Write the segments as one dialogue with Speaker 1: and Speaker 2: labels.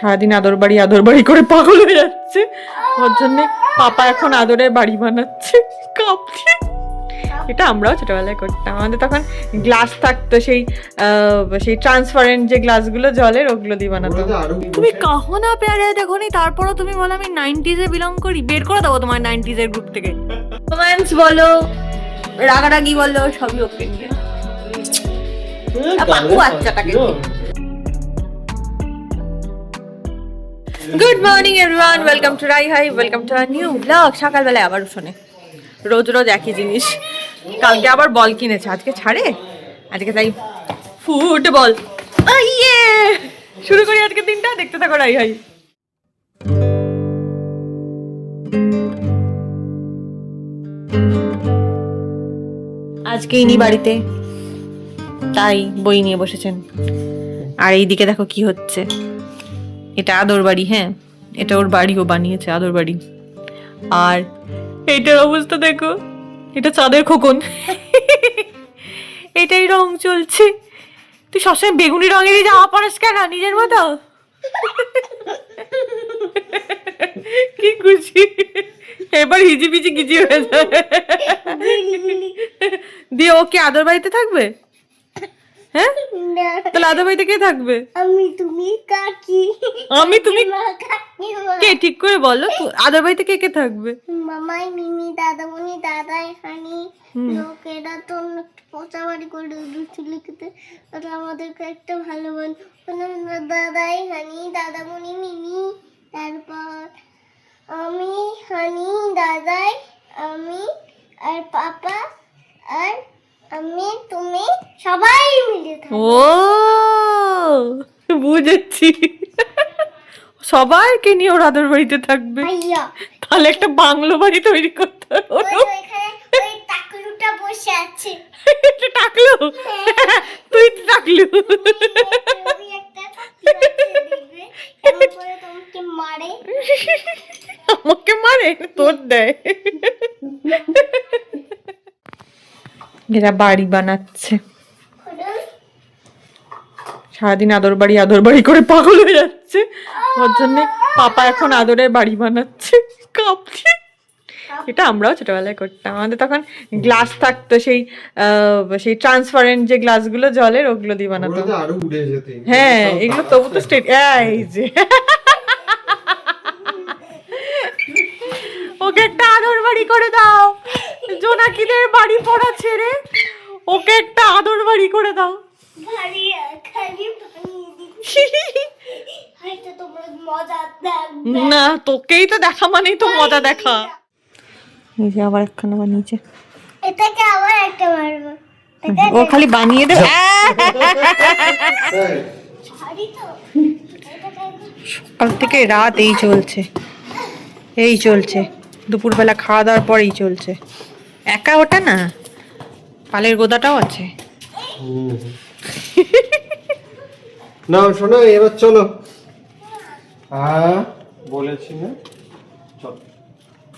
Speaker 1: সারাদিন আদর বাড়ি আদর বাড়ি করে পাগল হয়ে যাচ্ছে। ওর জন্যে পাপা এখন আদরের বাড়ি বানাচ্ছে। কাঁপছে। এটা আমরাও ছোটবেলায় করতাম। আমাদের তখন গ্লাস থাকতো সেই আহ, সেই ট্রান্সপারেন্ট যে গ্লাসগুলো জলের ওগুলো দিয়ে বানাতো তুমি কাহো না প্যারে দেখো নি তারপরও তুমি বলো আমি নাইনটিজে বিলং করি। বের করে দেবো তোমার নাইনটিজের গ্রুপ থেকে। রোম্যান্স বলো রাগারাগি বলো সবই ওকে নিয়ে পাকু বাচ্চাটাকে good morning everyone welcome to Rai hi welcome to our new blog সকালবেলায় আবার শোনে। রোজ রোজ একই জিনিস। কালকে আবার বল কিনেছে। আজকে ছাড়ে? আজকে তাই ফুটবল। ইয়ে! শুরু করি আজকে দিনটা। দেখতে থাকো রাই হাই আজকে ইনি বাড়িতে। তাই বই নিয়ে বসেছেন। আর এইদিকে দেখো কি হচ্ছে। এটা আদর বাড়ি হ্যাঁ? এটা ওর বাড়ি ও বানিয়েছে আদর বাড়ি। আর এইটার অবস্থা দেখো এটা চাঁদের খোকন। এটাই রং চলছে। তুই সবসময় বেগুনি রঙেরই জামা পরাস কেন? নিজের মতো? কি খুশি। এবার হিজি পিজি গিজি হয়ে যাবে দিয়ে ও কি আদর বাড়িতে থাকবে? হ্যাঁ? তাহলে আদর বাড়িতে কে থাকবে?
Speaker 2: আমি তুমি কাকি।
Speaker 1: আমি তুমি কে ঠিক করে বলো। আদর বাড়িতে কে কে থাকবে?
Speaker 2: মামাই মিমি দাদামণি দাদা এখানে লোকেরা তো একটু পচা বাড়ি করে দুষ্টু লিখতে। আমাদেরকে একটা ভালো বোন। দাদা এখানে দাদামণি মিমি। তারপর আমি হানি দাদাই আমি আর পাপা আর আমি তুমি সবাই মিলে
Speaker 1: ও বুঝেছি। সবাইকে নিয়ে ওর আদর বাড়িতে থাকবে। তাহলে একটা বাংলো বাড়ি তৈরি করতে
Speaker 2: বসে আছে।
Speaker 1: টাকলু? তুই তো টাকলু আমাকে মারে? তোর দেয়। এরা বাড়ি বানাচ্ছে। সারাদিন আদর বাড়ি আদর বাড়ি করে পাগল হয়ে যাচ্ছে। ওর জন্য পাপা এখন আদরের বাড়ি বানাচ্ছে। কাঁপছে। এটা আমরাও ছোটবেলায় করতাম। আমাদের তখন গ্লাস থাকতো সেই আহ, সেই ট্রান্সপারেন্ট যে গ্লাসগুলো জলের ওগুলো দিয়ে বানাতো হ্যাঁ এগুলো তবু তো স্টেট এই যে। ওকে একটা আদর বাড়ি করে দাও। জোনাকিদের বাড়ি পড়া ছেড়ে ওকে একটা আদর বাড়ি করে দাও। না তোকেই তো দেখা মানেই তো মজা দেখা। নিজে আবার একখানা বানিয়েছে।
Speaker 2: এটাকে আবার একটা মারবো।
Speaker 1: ও খালি বানিয়ে দে
Speaker 2: ছাড়ি
Speaker 1: সকাল থেকে রাত এই চলছে। এই চলছে। দুপুরবেলা খাওয়া দাওয়ার পরেই চলছে। একা ওটা না পালের গোদাটাও আছে।
Speaker 3: না শোনো এবার চলো। হ্যাঁ বলেছি না। চল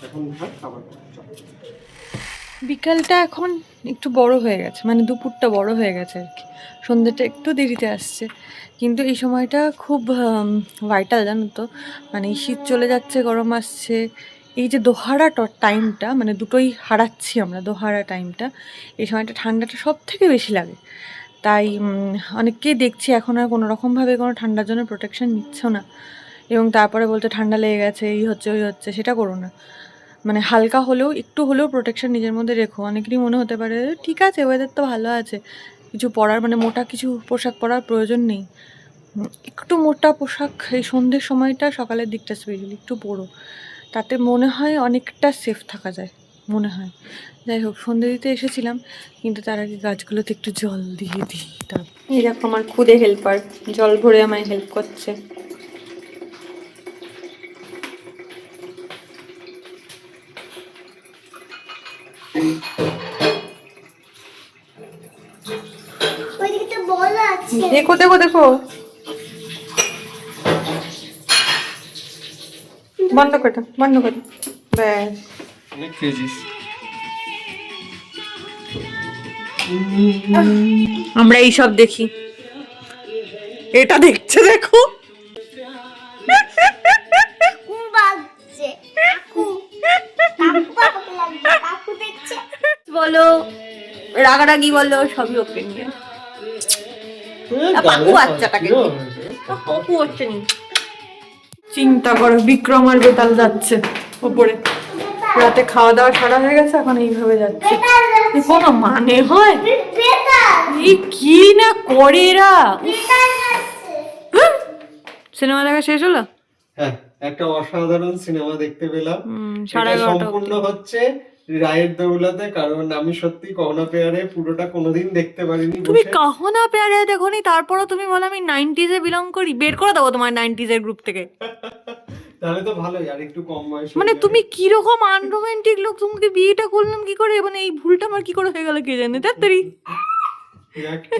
Speaker 3: এখন খাবার
Speaker 1: বিকালটা এখন একটু বড় হয়ে গেছে মানে দুপুরটা বড় হয়ে গেছে আর কি। সন্ধ্যেটা একটু দেরিতে আসছে কিন্তু এই সময়টা খুব ভাইটাল জানো তো। মানে শীত চলে যাচ্ছে গরম আসছে এই যে দোহারা টাইমটা মানে দুটোই হারাচ্ছি আমরা, দোহারা টাইমটা এই সময়টা ঠান্ডাটা সব থেকে বেশি লাগে। তাই অনেককেই দেখছি এখন আর কোনো রকমভাবে কোনো ঠান্ডার জন্য প্রোটেকশন নিচ্ছ না। এবং তারপরে বলতে ঠান্ডা লেগে গেছে, এই হচ্ছে, ওই হচ্ছে, সেটা করো না। মানে হালকা হলেও, একটু হলেও প্রোটেকশন নিজের মধ্যে রেখো। অনেকেরই মনে হতে পারে, ঠিক আছে ওয়েদার তো ভালো আছে। কিছু পরার মানে মোটা কিছু পোশাক পরার প্রয়োজন নেই। একটু মোটা পোশাক এই সন্ধ্যের সময়টা সকালের দিকটা স্পেশালি একটু পরো। তাতে মনে হয় অনেকটা সেফ থাকা যায় মনে হয়। যাই হোক সন্ধ্যে দিতে এসেছিলাম কিন্তু তার আগে গাছগুলোতে একটু জল দিয়ে দিই। তার এই দেখো আমার খুদে হেল্পার জল ভরে আমায় হেল্প করছে। দেখো দেখো দেখো। বন্ধ করে দাও বন্ধ করে। ব্যাস।
Speaker 3: অনেক
Speaker 1: আমরা এই সব দেখি। এটা দেখছে দেখো। বলো রাগারাগি বলো সবই ওকে নিয়ে বাচ্চাটাকে পাকু হচ্ছে নি। চিন্তা করো বিক্রম আর বেতাল যাচ্ছে ওপরে। রাতে খাওয়া দাওয়া সারা হয়ে গেছে এখন এইভাবে যাচ্ছে। কোনো মানে হয়? এই কি না করে এরা?
Speaker 2: বেতাল
Speaker 1: সিনেমা দেখা শেষ হলো?
Speaker 3: হ্যাঁ একটা অসাধারণ সিনেমা দেখতে পেলাম। সম্পূর্ণ হচ্ছে রায়ের দৌলতে কারণ আমি সত্যি কহনা পেয়ারে পুরোটা কোনোদিন দেখতে পারিনি
Speaker 1: তুমি। কাহনা প্যারে দেখোনি তারপরও তুমি বলো আমি নাইনটিজে বিলং করি। বের করে দেবো তোমার নাইনটিজের গ্রুপ থেকে।
Speaker 3: তাহলে তো ভালোই আর একটু কম বয়সে
Speaker 1: মানে তুমি কি রকম আনরোমান্টিক লোক তোমাকে বিয়েটা করলাম কি করে? মানে এই ভুলটা আমার কি করে হয়ে গেল কে জানে তাড়াতাড়ি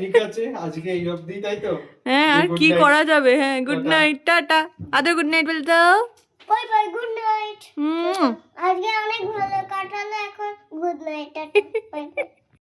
Speaker 3: ঠিক আছে আজকে এই অবধি তাই তো?
Speaker 1: হ্যাঁ আর কি করা যাবে? হ্যাঁ গুড নাইট টাটা। আদার গুড নাইট বলে দাও
Speaker 2: বাই বাই গুড নাইট
Speaker 1: হুম। আজকে অনেক ভালো কাটালো এখন গুড নাইট টাটা।